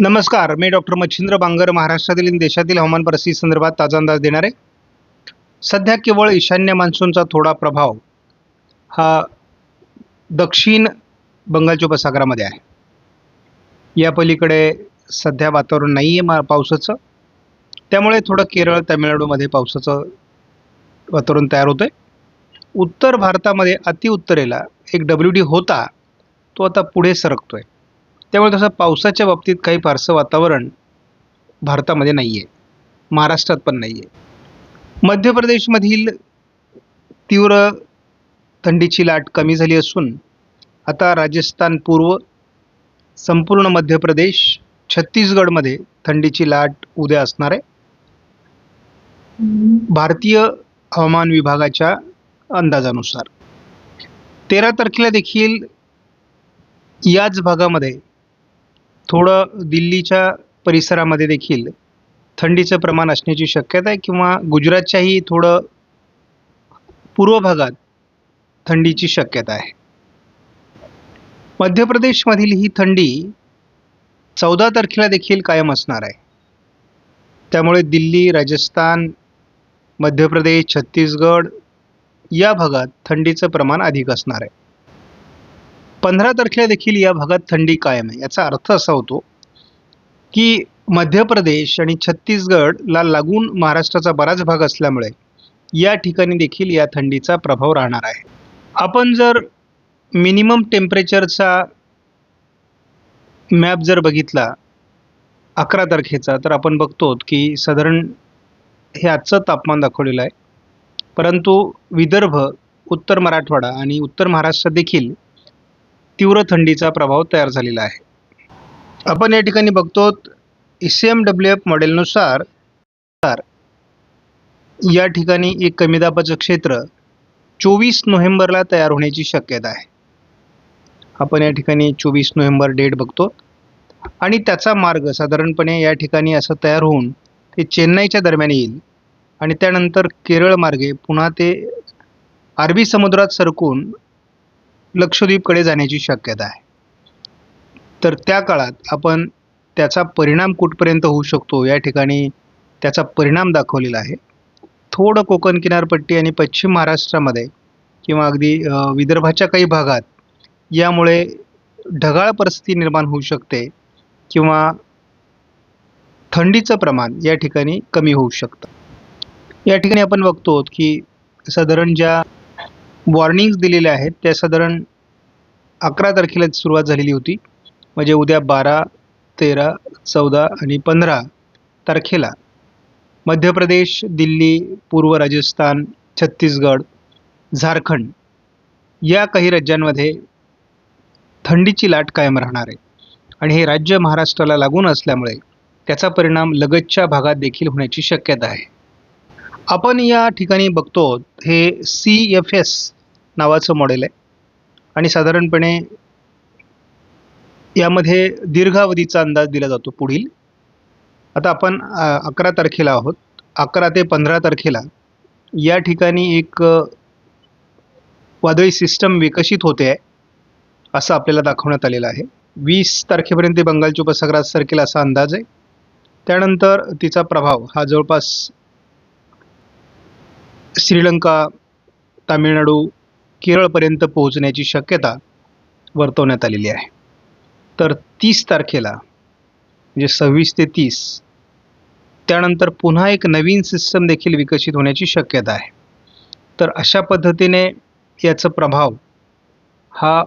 नमस्कार मी डॉक्टर मच्छिंद्र बांगर महाराष्ट्रातील आणि देशातील हवामान परिस्थिती संदर्भात ताजा अंदाज देणार. आहे सध्या केवळ ईशान्य मान्सूनचा थोडा प्रभाव हा दक्षिण बंगालच्या उपसागरामध्ये आहे. या पलीकडे सध्या वातावरण नाही आहे मा पावसाचं. त्यामुळे थोडं केरळ तामिळनाडूमध्ये पावसाचं वातावरण तयार होतं आहे उत्तर भारतामध्ये अतिउत्तरेला एक डब्ल्यू डी होता तो आता पुढे सरकतो आहे त्यामुळे तसं पावसाच्या बाबतीत काही फारसं वातावरण भारतामध्ये नाही आहे महाराष्ट्रात पण नाही आहे मध्य प्रदेशमधील तीव्र थंडीची लाट कमी झाली असून आता राजस्थान पूर्व संपूर्ण मध्य प्रदेश छत्तीसगडमध्ये थंडीची लाट उद्या असणार आहे. भारतीय हवामान विभागाच्या अंदाजानुसार. तेरा तारखेला देखील याच भागामध्ये थोडं दिल्लीच्या परिसरामध्ये देखील थंडीचं प्रमाण असण्याची शक्यता आहे किंवा गुजरातच्याही थोडं पूर्व भागात थंडीची शक्यता आहे. मध्य प्रदेशमधील ही थंडी चौदा तारखेला देखील कायम असणार आहे. त्यामुळे दिल्ली राजस्थान मध्य प्रदेश छत्तीसगड या भागात थंडीचं प्रमाण अधिक असणार आहे. पंधरा तारखेला देखील या भागात थंडी कायम आहे. याचा अर्थ असा होतो की मध्य प्रदेश आणि छत्तीसगडला लागून महाराष्ट्राचा बराच भाग असल्यामुळे या ठिकाणी देखील या थंडीचा प्रभाव राहणार आहे. आपण जर मिनिमम टेम्परेचरचा मॅप जर बघितला अकरा तारखेचा तर आपण बघतो की साधारण हे आजचं तापमान दाखवलेलं आहे. परंतु विदर्भ उत्तर मराठवाडा आणि उत्तर महाराष्ट्र देखील तीव्र थंडीचा प्रभाव तयार झालेला आहे. आपण या ठिकाणी बघतो E C M W F मॉडेलनुसार या ठिकाणी एक कमी दाबाचं क्षेत्र चोवीस नोव्हेंबरला तयार होण्याची शक्यता आहे. आपण या ठिकाणी चोवीस नोव्हेंबर डेट बघतो. आणि त्याचा मार्ग साधारणपणे या ठिकाणी असं तयार होऊन ते चेन्नईच्या दरम्यान येईल. आणि त्यानंतर केरळ मार्गे पुन्हा ते अरबी समुद्रात सरकून लक्षद्वीपकडे जाण्याची शक्यता आहे. तर त्या काळात आपण त्याचा परिणाम कुठपर्यंत होऊ शकतो? या ठिकाणी त्याचा परिणाम दाखवलेला आहे. थोडं कोकण किनारपट्टी आणि पश्चिम महाराष्ट्रामध्ये किंवा अगदी विदर्भाच्या काही भागात यामुळे ढगाळ परिस्थिती निर्माण होऊ शकते किंवा थंडीचं प्रमाण या ठिकाणी कमी होऊ शकतं. या ठिकाणी आपण बघतो की साधारण ज्या वॉर्निंग्स दिलेल्या आहेत. त्या साधारण अकरा तारखेला सुरुवात झालेली होती. म्हणजे उद्या बारा तेरा चौदा आणि पंधरा तारखेला मध्य प्रदेश दिल्ली पूर्व राजस्थान छत्तीसगड झारखंड या काही राज्यांमध्ये थंडीची लाट कायम राहणार आहे. आणि हे राज्य महाराष्ट्राला लागून असल्यामुळे त्याचा परिणाम लगतच्या भागात देखील होण्याची शक्यता आहे. आपण या ठिकाणी बघतो हे सी एफ एस नावाचं मॉडेल आहे. आणि साधारणपणे यामध्ये दीर्घावधीचा अंदाज दिला जातो पुढील. आता आपण अकरा तारखेला आहोत. अकरा ते पंधरा तारखेला या ठिकाणी एक वादळी सिस्टम विकसित होते आहे असं आपल्याला दाखवण्यात आलेलं आहे. वीस तारखेपर्यंत ते बंगालच्या उपसागरात सरकेल असा अंदाज आहे. त्यानंतर तिचा प्रभाव हा जवळपास श्रीलंका तामिळनाडू केरळपर्यंत पोहोचण्याची शक्यता वर्तवण्यात आलेली आहे. तर तीस तारखेला म्हणजे सव्वीस ते तीस त्यानंतर पुन्हा एक नवीन सिस्टम देखील विकसित होण्याची शक्यता आहे. तर अशा पद्धतीने याचा प्रभाव हा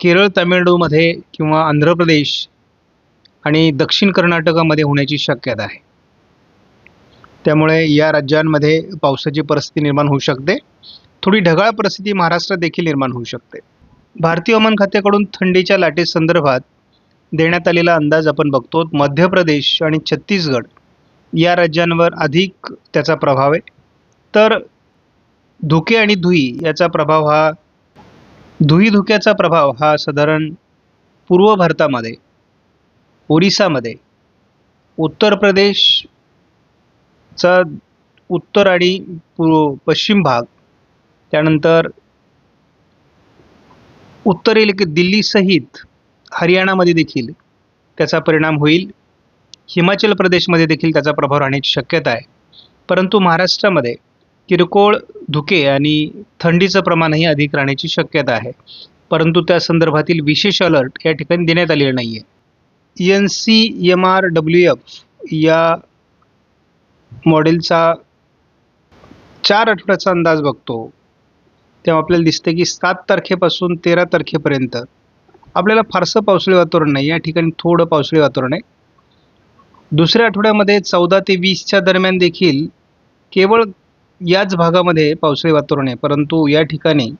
केरळ तामिळनाडूमध्ये किंवा आंध्र प्रदेश आणि दक्षिण कर्नाटकामध्ये होण्याची शक्यता आहे. त्यामुळे या राज्यांमध्ये पावसाची परिस्थिती निर्माण होऊ शकते. थोडी ढगाळ परिस्थिती महाराष्ट्रात देखील निर्माण होऊ शकते. भारतीय हवामान खात्याकडून थंडीच्या लाटेसंदर्भात देण्यात आलेला अंदाज आपण बघतो. मध्य प्रदेश आणि छत्तीसगड या राज्यांवर अधिक त्याचा प्रभाव आहे. तर धुके आणि धुई याचा प्रभाव हा धुई धुक्याचा प्रभाव हा साधारण पूर्व भारतामध्ये ओरिसामध्ये उत्तर प्रदेशचा उत्तर आणि पूर्व पश्चिम भाग त्यानंतर उत्तरेल दिल्लीसहित हरियाणामध्ये देखील त्याचा परिणाम होईल. हिमाचल प्रदेशमध्ये देखील त्याचा प्रभाव राहण्याची शक्यता आहे. परंतु महाराष्ट्रामध्ये किरकोळ धुके आणि थंडीचं प्रमाणही अधिक राहण्याची शक्यता आहे. परंतु त्या संदर्भातील विशेष अलर्ट या ठिकाणी देण्यात आलेला नाही आहे N C M R W F या मॉडेलचा चार आठवड्याचा अंदाज बघतो. तेव्हा आपल्याला दिसते की सात तारखेपासून तेरा तारखेपर्यंत आपल्याला फारसं पावसाळी वातावरण नाही. या ठिकाणी थोडं पावसाळी वातावरण आहे. दुसऱ्या आठवड्यामध्ये चौदा ते वीसच्या दरम्यान देखील केवळ याच भागामध्ये पावसाळी वातावरण आहे. परंतु या ठिकाणी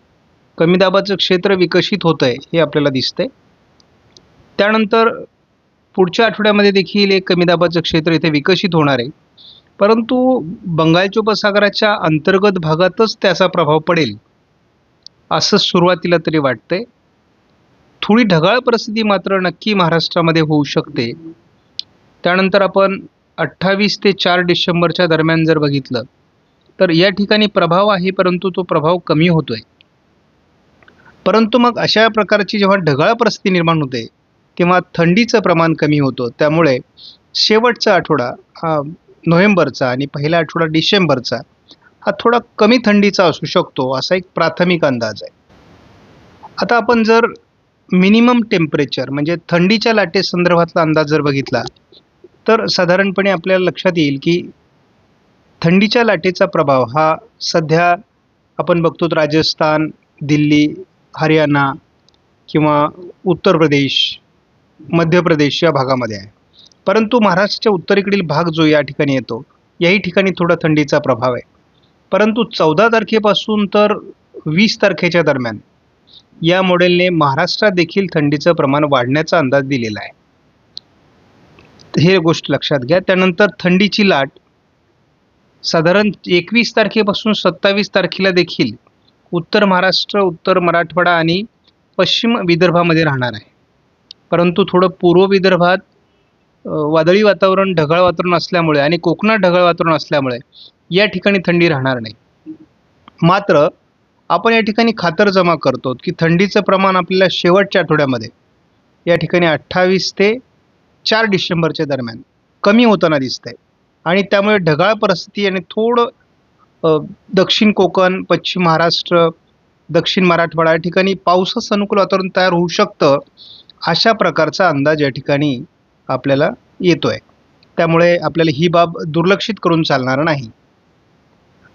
कमी दाबाचं क्षेत्र विकसित होतं आहे हे आपल्याला दिसतंय. त्यानंतर पुढच्या आठवड्यामध्ये देखील एक कमी दाबाचं क्षेत्र इथे विकसित होणार आहे. परंतु बंगालच्या उपसागराच्या अंतर्गत भागातच त्याचा प्रभाव पडेल. असं सुरुवातीला तरी वाटतंय. थोडी ढगाळ परिस्थिती मात्र नक्की महाराष्ट्रामध्ये होऊ शकते. त्यानंतर आपण अठ्ठावीस ते चार डिसेंबरच्या दरम्यान जर बघितलं तर या ठिकाणी प्रभाव आहे परंतु तो प्रभाव कमी होतोय. परंतु मग अशा प्रकारची जेव्हा ढगाळ परिस्थिती निर्माण होते तेव्हा थंडीचं प्रमाण कमी होतं. त्यामुळे शेवटचा आठवडा हा नोव्हेंबरचा आणि पहिला आठवडा डिसेंबरचा हा थोडा कमी थंडीचा असू शकतो असा एक प्राथमिक अंदाज आहे. आता आपण जर मिनिमम टेम्परेचर म्हणजे थंडीच्या लाटेसंदर्भातला अंदाज जर बघितला तर साधारणपणे आपल्याला लक्षात येईल की थंडीच्या लाटेचा प्रभाव हा सध्या आपण बघतो राजस्थान दिल्ली हरियाणा किंवा उत्तर प्रदेश मध्य प्रदेश या भागामध्ये आहे. परंतु महाराष्ट्राच्या उत्तरेकडील भाग जो या ठिकाणी येतो याही ठिकाणी थोडा थंडीचा प्रभाव आहे. परंतु चौदा तारखेपासून तर वीस तारखेच्या दरम्यान या मॉडेलने महाराष्ट्रात देखील थंडीचं प्रमाण वाढण्याचा अंदाज दिलेला आहे. हे गोष्ट लक्षात घ्या. त्यानंतर थंडीची लाट साधारण एकवीस तारखेपासून सत्तावीस तारखेला देखील उत्तर महाराष्ट्र उत्तर मराठवाडा आणि पश्चिम विदर्भामध्ये राहणार आहे. परंतु थोडं पूर्व विदर्भात वादळी वातावरण ढगाळ वातावरण असल्यामुळे आणि कोकणात ढगाळ वातावरण असल्यामुळे या ठिकाणी थंडी राहणार नाही. मात्र आपण या ठिकाणी खातर जमा करतो की थंडीचं प्रमाण आपल्याला शेवटच्या आठवड्यामध्ये या ठिकाणी अठ्ठावीस ते चार डिसेंबरच्या दरम्यान कमी होताना दिसतंय. आणि त्यामुळे ढगाळ परिस्थिती आणि थोडं दक्षिण कोकण पश्चिम महाराष्ट्र दक्षिण मराठवाडा या ठिकाणी पावसास अनुकूल वातावरण तयार होऊ शकतं अशा प्रकारचा अंदाज या ठिकाणी आपल्याला येतो आहे त्यामुळे आपल्याला ही बाब दुर्लक्षित करून चालणार नाही.